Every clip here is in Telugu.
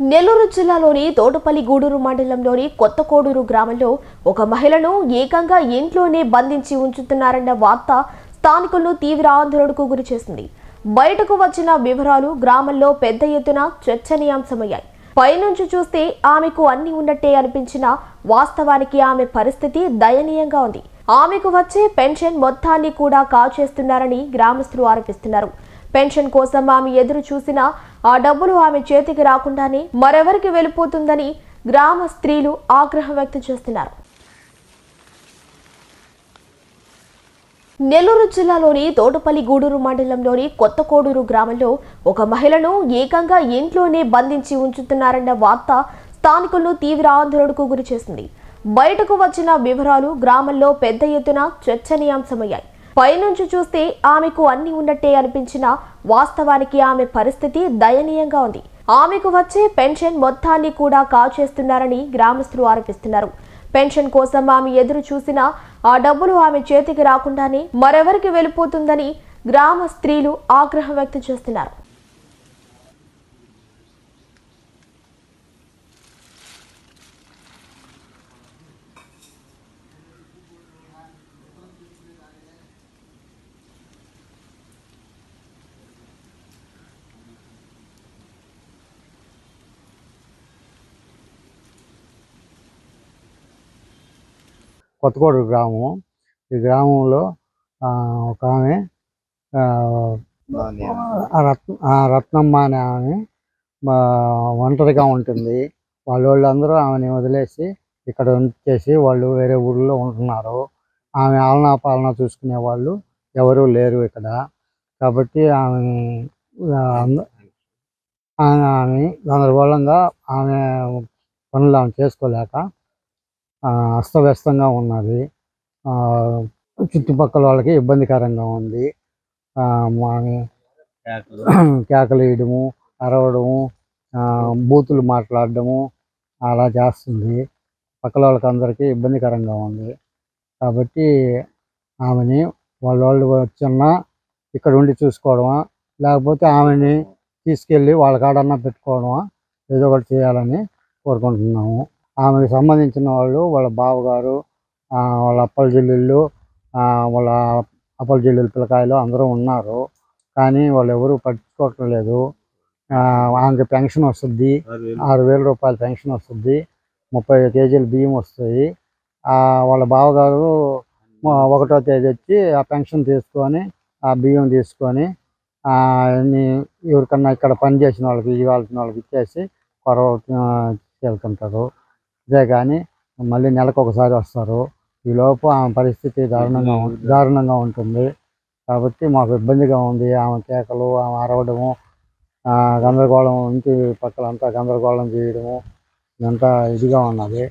నెల్లూరు జిల్లాలోని తోటపల్లి గూడూరు మండలంలోని కొత్త కోడూరు గ్రామంలో ఒక మహిళను ఏకంగా ఇంట్లోనే బంధించి ఉంచుతున్నారన్న వార్త స్థానికులను తీవ్ర ఆందోళనకు గురిచేసింది బయటకు వచ్చిన వివరాలు గ్రామంలో పెద్ద ఎత్తున చర్చనీయాంశమయ్యాయి. పైనుంచి చూస్తే ఆమెకు అన్ని ఉన్నట్టే అనిపించిన వాస్తవానికి ఆమె పరిస్థితి దయనీయంగా ఉంది. ఆమెకు వచ్చే పెన్షన్ మొత్తాన్ని కూడా కాచేస్తున్నారని గ్రామస్తులు ఆరోపిస్తున్నారు. పెన్షన్ కోసం ఆమె ఎదురు చూసినా ఆ డబ్బులు ఆమె చేతికి రాకుండానే మరెవరికి వెళ్ళిపోతుందని గ్రామ స్త్రీలు ఆగ్రహం వ్యక్తం చేస్తున్నారు. నెల్లూరు జిల్లాలోని తోటపల్లి గూడూరు మండలంలోని కొత్త కోడూరు గ్రామంలో ఒక మహిళను ఏకంగా ఇంట్లోనే బంధించి ఉంచుతున్నారన్న వార్త స్థానికులను తీవ్ర ఆందోళనకు గురిచేసింది బయటకు వచ్చిన వివరాలు గ్రామంలో పెద్ద ఎత్తున చర్చనీయాంశమయ్యాయి. పైనుంచి చూస్తే ఆమెకు అన్ని ఉన్నట్టే అనిపించిన వాస్తవానికి ఆమె పరిస్థితి దయనీయంగా ఉంది. ఆమెకు వచ్చే పెన్షన్ మొత్తాన్ని కూడా కాల్చేస్తున్నారని గ్రామస్తులు ఆరోపిస్తున్నారు. పెన్షన్ కోసం ఆమె ఎదురు చూసినా ఆ డబ్బులు ఆమె చేతికి రాకుండానే మరెవరికి వెళ్ళిపోతుందని గ్రామ స్త్రీలు ఆగ్రహం వ్యక్తం చేస్తున్నారు. కొత్తకోడు గ్రామం. ఈ గ్రామంలో ఒక ఆమె రత్న రత్నమ్మ అనే ఆమె ఒంటరిగా ఉంటుంది. వాళ్ళ వాళ్ళందరూ ఆమెని వదిలేసి ఇక్కడ ఉంచేసి వాళ్ళు వేరే ఊళ్ళో ఉంటున్నారు. ఆమె ఆలనా పాలన చూసుకునే వాళ్ళు ఎవరూ లేరు ఇక్కడ. కాబట్టి ఆమె ఆమె గందరగోళంగా ఆమె పనులు ఆమె చేసుకోలేక అస్తవ్యస్తంగా ఉన్నది. చుట్టుపక్కల వాళ్ళకి ఇబ్బందికరంగా ఉంది. కేకలు. వేయడము అరవడము బూతులు మాట్లాడడము అలా చేస్తుంది. పక్కల వాళ్ళకి అందరికీ ఇబ్బందికరంగా ఉంది. కాబట్టి ఆమెని వాళ్ళ వాళ్ళు వచ్చిన ఇక్కడ ఉండి చూసుకోవడమా లేకపోతే ఆమెని తీసుకెళ్ళి వాళ్ళ కాడన్నా పెట్టుకోవడమా ఏదో ఒకటి చేయాలని కోరుకుంటున్నాము. ఆమెకు సంబంధించిన వాళ్ళు వాళ్ళ బావగారు వాళ్ళ అప్పల చెల్లెళ్ళు వాళ్ళ అప్పల చెల్లెలు పిల్లకాయలు అందరూ ఉన్నారు. కానీ వాళ్ళు ఎవరు పట్టించుకోవటం లేదు. ఆమెకి పెన్షన్ వస్తుంది. ఆరు వేల రూపాయల పెన్షన్ వస్తుంది. ముప్పై కేజీలు బియ్యం వస్తాయి. వాళ్ళ బావగారు ఒకటో తేదీ వచ్చి ఆ పెన్షన్ తీసుకొని ఆ బియ్యం తీసుకొని ఎవరికన్నా ఇక్కడ పని చేసిన వాళ్ళకి ఇవ్వాల్సిన వాళ్ళకి ఇచ్చేసి కొరవ వెళ్తుంటారు ఇదే కానీ మళ్ళీ నెలకు ఒకసారి వస్తారు. ఈ లోపు ఆమె పరిస్థితి దారుణంగా దారుణంగా ఉంటుంది. కాబట్టి మాకు ఇబ్బందిగా ఉంది. ఆమె కేకలు ఆమె అరవడము గందరగోళం ఇంటి పక్కలంతా గందరగోళం చేయడము ఇదంతా ఇదిగా ఉన్నది.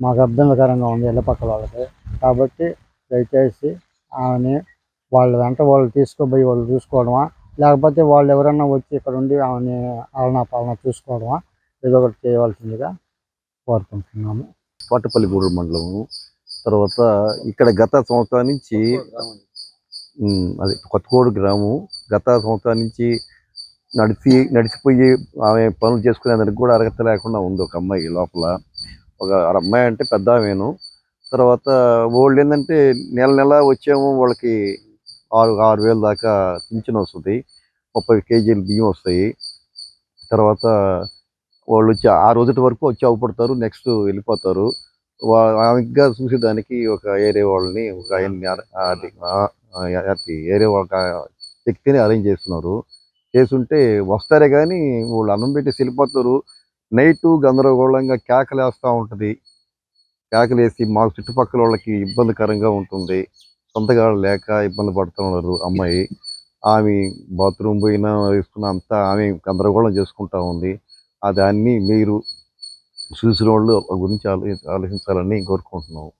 మాకు ఇబ్బందికరంగా ఉంది ఇళ్ళ పక్కల వాళ్ళకి. కాబట్టి దయచేసి ఆమెని వాళ్ళ వెంట వాళ్ళు తీసుకుపోయి వాళ్ళు చూసుకోవడమా? లేకపోతే వాళ్ళు ఎవరన్నా వచ్చి ఇక్కడ ఉండి ఆమెని ఆలనా పాలన చూసుకోవడమా? ఏదో ఒకటి చేయవలసిందిగా కోరుకుంటున్నాము కోటపల్లి గూడూరు మండలము. తర్వాత ఇక్కడ గత సంవత్సరం నుంచి అది కొత్తకోడు గ్రామం గత సంవత్సరం నుంచి నడిచి నడిచిపోయి ఆమె పనులు చేసుకునేదానికి కూడా అర్హత లేకుండా ఉంది ఒక అమ్మాయి లోపల. ఒక అమ్మాయి అంటే పెద్ద ఆమెను. తర్వాత వాళ్ళు ఏంటంటే నెల నెల వచ్చేమో వాళ్ళకి ఆరు ఆరు వేలు దాకా పింఛన్ వస్తుంది. ముప్పై కేజీలు బియ్యం వస్తాయి. తర్వాత వాళ్ళు వచ్చి ఆ రోజుటి వరకు వచ్చి అవపడతారు నెక్స్ట్ వెళ్ళిపోతారు. వా- చూసేదానికి ఒక ఏరే వాళ్ళని ఒక ఆయన ఏరియా అది ఏరే ఒక శక్తిని అరేంజ్ చేస్తున్నారు. చేస్తుంటే వస్తారే కానీ వాళ్ళు అన్నం పెట్టేసి వెళ్ళిపోతారు. నైట్ గందరగోళంగా కేకలు వేస్తూ ఉంటుంది. కేకలు వేసి మాకు చుట్టుపక్కల వాళ్ళకి ఇబ్బందికరంగా ఉంటుంది. సొంతగా లేక ఇబ్బంది పడుతున్నారు అమ్మాయి. ఆమె బాత్రూమ్ పోయినా వేసుకున్న అంతా ఆమె గందరగోళం చేసుకుంటా ఉంది. దాన్ని మీరు చూసిన వాళ్ళు గురించి ఆలో ఆలోచించాలని కోరుకుంటున్నాము.